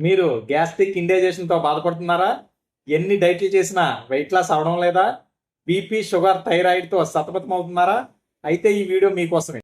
మీరు గ్యాస్ట్రిక్ ఇండైజేషన్తో బాధపడుతున్నారా? ఎన్ని డైట్లు చేసినా వెయిట్ లాస్ అవడం లేదా? బీపీ షుగర్ థైరాయిడ్తో సతమతం అవుతున్నారా అయితే ఈ వీడియో మీకోసమే.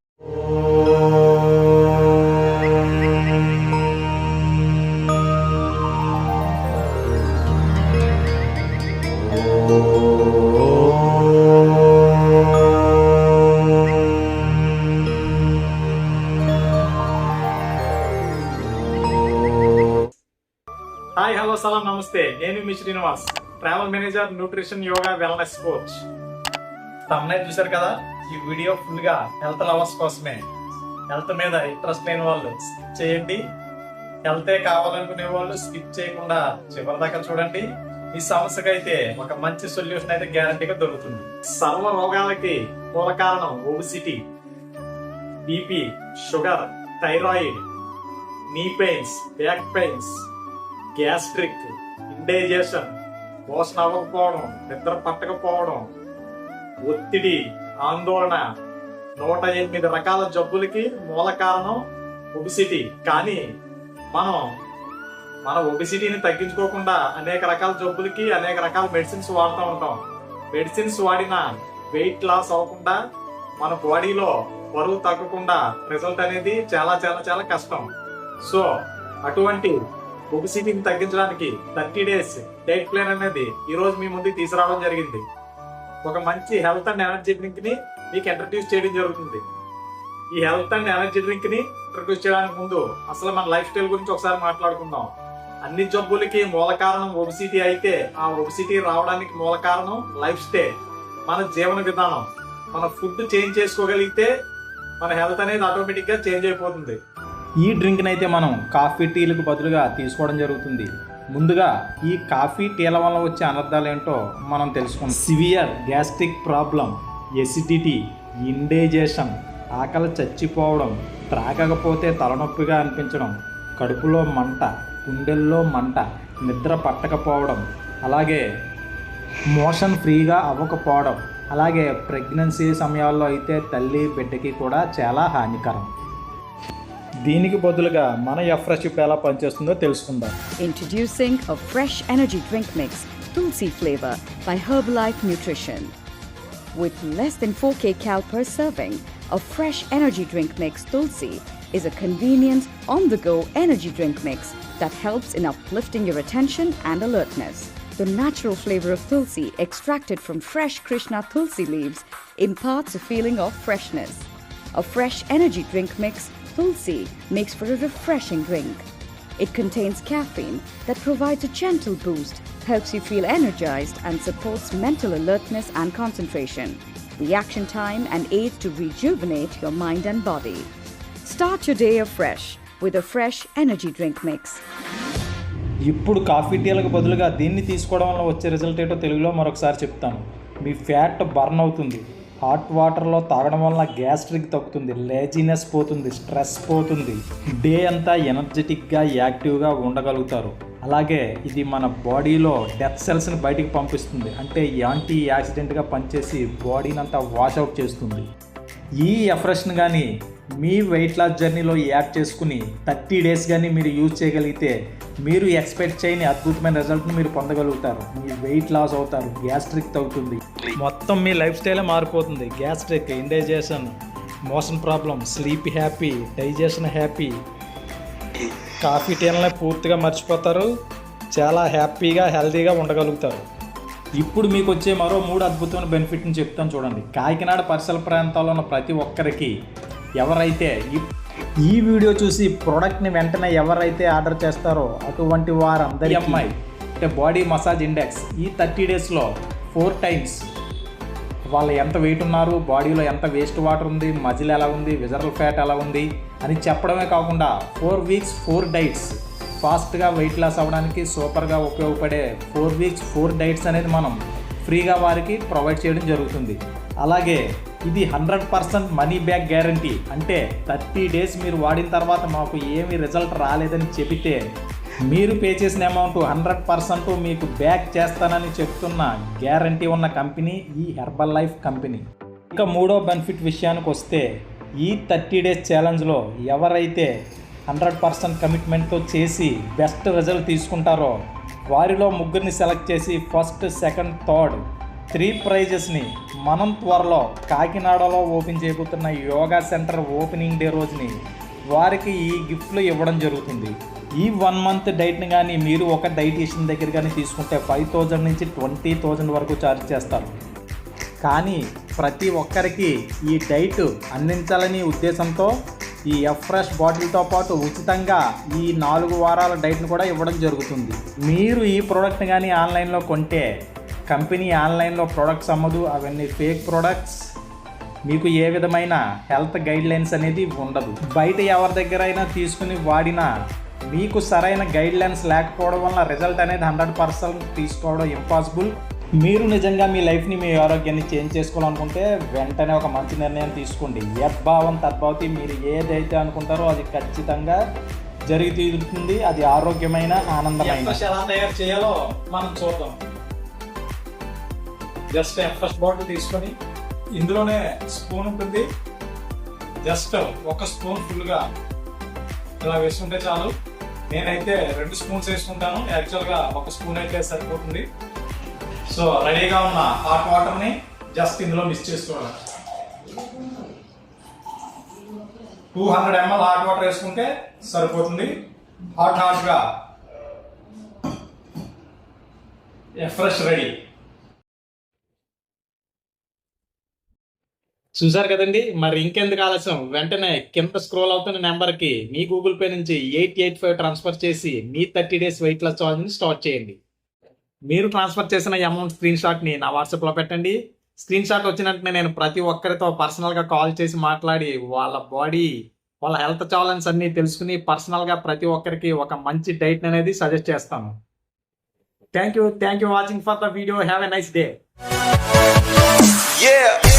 హాయ్ హలో సలాం నమస్తే. నేను మీ Srinivas travel manager nutrition yoga wellness coach. తమ్మనే చూశారు కదా ఈ వీడియో ఫుల్గా హెల్త్ లవర్స్ కోసమే. హెల్త్ మీద ఇంట్రెస్ట్ లేని వాళ్ళు స్కిప్ చేయండి. హెల్తే కావాలనుకునే వాళ్ళు స్కిప్ చేయకుండా చివరి దాకా చూడండి. ఈ సమస్యకు అయితే ఒక మంచి సొల్యూషన్ అయితే గ్యారంటీగా దొరుకుతుంది. సర్వ రోగాలకి మూల కారణం obesity BP sugar thyroid knee pains back pains gastric indigestion పోషణ అవ్వకపోవడం నిద్ర పట్టకపోవడం ఒత్తిడి ఆందోళన నూట ఎనిమిది రకాల జబ్బులకి మూల కారణం ఒబిసిటీ. కానీ మనం మన ఒబిసిటీని తగ్గించుకోకుండా అనేక రకాల జబ్బులకి అనేక రకాల మెడిసిన్స్ వాడుతూ ఉంటాం. మెడిసిన్స్ వాడిన వెయిట్ లాస్ అవ్వకుండా మన బాడీలో బరువు తగ్గకుండా రిజల్ట్ అనేది చాలా చాలా చాలా కష్టం. సో అటువంటి ఒబిసిటీని తగ్గించడానికి థర్టీ డేస్ డైట్ ప్లాన్ అనేది ఈ రోజు మీ ముందుకు తీసుకురావడం జరిగింది. ఒక మంచి హెల్త్ అండ్ ఎనర్జీ డ్రింక్ని మీకు ఇంట్రడ్యూస్ చేయడం జరుగుతుంది. ఈ హెల్త్ అండ్ ఎనర్జీ డ్రింక్ని ఇంట్రడ్యూస్ చేయడానికి ముందు అసలు మన లైఫ్ స్టైల్ గురించి ఒకసారి మాట్లాడుకుందాం. అన్ని జబ్బులకి మూల కారణం ఒబిసిటీ అయితే ఆ ఒబిసిటీ రావడానికి మూల కారణం లైఫ్ స్టైల్ మన జీవన విధానం. మన ఫుడ్ చేంజ్ చేసుకోగలిగితే మన హెల్త్ అనేది ఆటోమేటిక్గా చేంజ్ అయిపోతుంది. ఈ డ్రింక్ని అయితే మనం కాఫీ టీలకు బదులుగా తీసుకోవడం జరుగుతుంది. ముందుగా ఈ కాఫీ టీల వల్ల వచ్చే అనర్థాలు ఏంటో మనం తెలుసుకుందాం. Severe gastric problem acidity indigestion ఆకలి చచ్చిపోవడం త్రాగకపోతే తలనొప్పిగా అనిపించడం కడుపులో మంట గుండెల్లో మంట నిద్ర పట్టకపోవడం అలాగే మోషన్ ఫ్రీగా అవ్వకపోవడం అలాగే ప్రెగ్నెన్సీ సమయాల్లో అయితే తల్లి బిడ్డకి కూడా చాలా హానికరం. దీనికి బదులుగా మన ఎఫ్రెషిప్ ఎలా పనిచేస్తుందో తెలుసుకుందాం Introducing a fresh energy drink mix, Tulsi flavor by Herbalife Nutrition. With less than 4k cal per serving, a fresh energy drink mix Tulsi is a convenient, on the go energy drink mix that helps in uplifting your attention and alertness. The natural flavor of Tulsi, extracted from fresh Krishna Tulsi leaves, imparts a feeling of freshness. A fresh energy drink mix, Tulsi, makes for a refreshing drink. It contains caffeine that provides a gentle boost, helps you feel energized, and supports mental alertness and concentration, reaction time, and aids to rejuvenate your mind and body. Start your day afresh with a fresh energy drink mix. ఇప్పుడు coffee టీలకు బదులుగా దీన్ని తీసుకోవడం వల్ల వచ్చే result ఏంటో తెలుగులో మరొకసారి చెప్తాను మీ ఫ్యాట్ బర్న్ అవుతుంది హాట్ వాటర్లో తాగడం వల్ల గ్యాస్ట్రిక్ తగ్గుతుంది లేజినెస్ పోతుంది స్ట్రెస్ పోతుంది. డే అంతా ఎనర్జెటిక్గా యాక్టివ్గా ఉండగలుగుతారు. అలాగే ఇది మన బాడీలో డెత్ సెల్స్ని బయటికి పంపిస్తుంది. అంటే యాంటీ యాక్సిడెంట్గా పనిచేసి బాడీని అంతా వాషౌట్ చేస్తుంది. ఈ ఎఫ్రెష్ని కానీ మీ వెయిట్ లాస్ జర్నీలో యాడ్ చేసుకుని థర్టీ డేస్ కానీ మీరు యూజ్ చేయగలిగితే మీరు ఎక్స్పెక్ట్ చేయని అద్భుతమైన రిజల్ట్ని మీరు పొందగలుగుతారు. మీ వెయిట్ లాస్ అవుతారు. గ్యాస్ట్రిక్ తగ్గుతుంది మొత్తం మీ లైఫ్ స్టైలే మారిపోతుంది. Gastric indigestion motion problem sleep happy digestion happy. Coffee టీలనే పూర్తిగా మర్చిపోతారు. చాలా హ్యాపీగా హెల్తీగా ఉండగలుగుతారు. ఇప్పుడు మీకు వచ్చే మరో మూడు అద్భుతమైన బెనిఫిట్ని చెప్తాను చూడండి. కాకినాడ పరిసర ప్రాంతాల్లో ఉన్న ప్రతి ఒక్కరికి ఎవరైతే ఈ ఈ వీడియో చూసి ప్రోడక్ట్ని వెంటనే ఎవరైతే ఆర్డర్ చేస్తారో అటువంటి వారందరి అమ్మాయి అంటే బాడీ మసాజ్ ఇండెక్స్ ఈ థర్టీ డేస్లో ఫోర్ టైమ్స్ వాళ్ళు ఎంత వెయిట్ ఉన్నారు బాడీలో ఎంత వేస్ట్ వాటర్ ఉంది మజిల్ ఎలా ఉంది విజరల్ ఫ్యాట్ ఎలా ఉంది అని చెప్పడమే కాకుండా ఫోర్ వీక్స్ ఫోర్ డైట్స్ ఫాస్ట్గా వెయిట్ లాస్ అవ్వడానికి సూపర్గా ఉపయోగపడే ఫోర్ వీక్స్ ఫోర్ డైట్స్ అనేది మనం ఫ్రీగా వారికి ప్రొవైడ్ చేయడం జరుగుతుంది. అలాగే ఇది hundred percent money back guarantee. అంటే థర్టీ డేస్ మీరు వాడిన తర్వాత మాకు ఏమి రిజల్ట్ రాలేదని చెబితే మీరు పే చేసిన అమౌంట్ హండ్రెడ్ పర్సెంట్ మీకు బ్యాక్ చేస్తానని చెప్తున్న గ్యారంటీ ఉన్న కంపెనీ ఈ హెర్బల్ లైఫ్ కంపెనీ. ఇక మూడో బెనిఫిట్ విషయానికి వస్తే ఈ థర్టీ డేస్ ఛాలెంజ్లో ఎవరైతే హండ్రెడ్ పర్సెంట్ కమిట్మెంట్తో చేసి బెస్ట్ రిజల్ట్ తీసుకుంటారో వారిలో ముగ్గురిని సెలెక్ట్ చేసి ఫస్ట్ సెకండ్ థర్డ్ త్రీ ప్రైజెస్ని మనం త్వరలో కాకినాడలో ఓపెన్ చేయబోతున్న యోగా సెంటర్ ఓపెనింగ్ డే రోజుని వారికి ఈ గిఫ్ట్లు ఇవ్వడం జరుగుతుంది. ఈ వన్ మంత్ డైట్ని కానీ మీరు ఒక డైటీషియన్ దగ్గర కానీ తీసుకుంటే ఫైవ్ థౌజండ్ నుంచి ట్వంటీ థౌజండ్ వరకు ఛార్జ్ చేస్తారు. కానీ ప్రతి ఒక్కరికి ఈ డైట్ అందించాలని ఉద్దేశంతో ఈ ఎఫ్ ఫ్రెష్ బాటిల్తో పాటు ఉచితంగా ఈ నాలుగు వారాల డైట్ను కూడా ఇవ్వడం జరుగుతుంది. మీరు ఈ ప్రోడక్ట్ని కానీ ఆన్లైన్లో కొంటే కంపెనీ ఆన్లైన్లో ప్రోడక్ట్స్ అమ్మదు అవన్నీ ఫేక్ ప్రోడక్ట్స్ మీకు ఏ విధమైన హెల్త్ గైడ్లైన్స్ అనేది ఉండదు. బయట ఎవరి దగ్గర అయినా తీసుకుని వాడినా మీకు సరైన గైడ్లైన్స్ లేకపోవడం వల్ల రిజల్ట్ అనేది హండ్రెడ్ పర్సెంట్ తీసుకోవడం ఇంపాసిబుల్ మీరు నిజంగా మీ లైఫ్ని మీ ఆరోగ్యాన్ని చేంజ్ చేసుకోవాలనుకుంటే వెంటనే ఒక మంచి నిర్ణయం తీసుకోండి. యద్భావం తద్భావతి మీరు ఏదైతే అనుకుంటారో అది ఖచ్చితంగా జరిగి తీరుతుంది. అది ఆరోగ్యమైన ఆనందమైన. ఎలా తయారు చేయాలో మనం చూద్దాం. జస్ట్ ఫస్ట్ బాటిల్ తీసుకొని ఇందులోనే స్పూన్ ఉంటుంది. జస్ట్ ఒక స్పూన్ ఫుల్గా ఇలా వేసుకుంటే చాలు. నేనైతే రెండు స్పూన్స్ వేసుకుంటాను. యాక్చువల్గా ఒక స్పూన్ అయితే సరిపోతుంది. సో రెడీగా ఉన్న హాట్ వాటర్ని జస్ట్ ఇందులో మిక్స్ చేసుకోవాలి. Two hundred ml hot water వేసుకుంటే సరిపోతుంది. హాట్ హాట్గా. ఫ్రెష్ రెడీ చూసారు కదండి? మరి ఇంకెందుకు ఆలస్యం? వెంటనే కింద స్క్రోల్ అవుతున్న నెంబర్కి మీ గూగుల్ పే నుంచి ఎయిట్ ఎయిట్ ఫైవ్ ట్రాన్స్ఫర్ చేసి మీ thirty days weight loss challenge start చేయండి. మీరు ట్రాన్స్ఫర్ చేసిన అమౌంట్ స్క్రీన్ షాట్ని నా వాట్సాప్లో పెట్టండి. స్క్రీన్ షాట్ వచ్చినట్టునే నేను ప్రతి ఒక్కరితో పర్సనల్గా కాల్ చేసి మాట్లాడి వాళ్ళ బాడీ వాళ్ళ హెల్త్ ఛాలెంజ్ అన్నీ తెలుసుకుని పర్సనల్గా ప్రతి ఒక్కరికి ఒక మంచి డైట్ అనేది సజెస్ట్ చేస్తాను. Thank you thank you watching for the video have a nice day Yeah.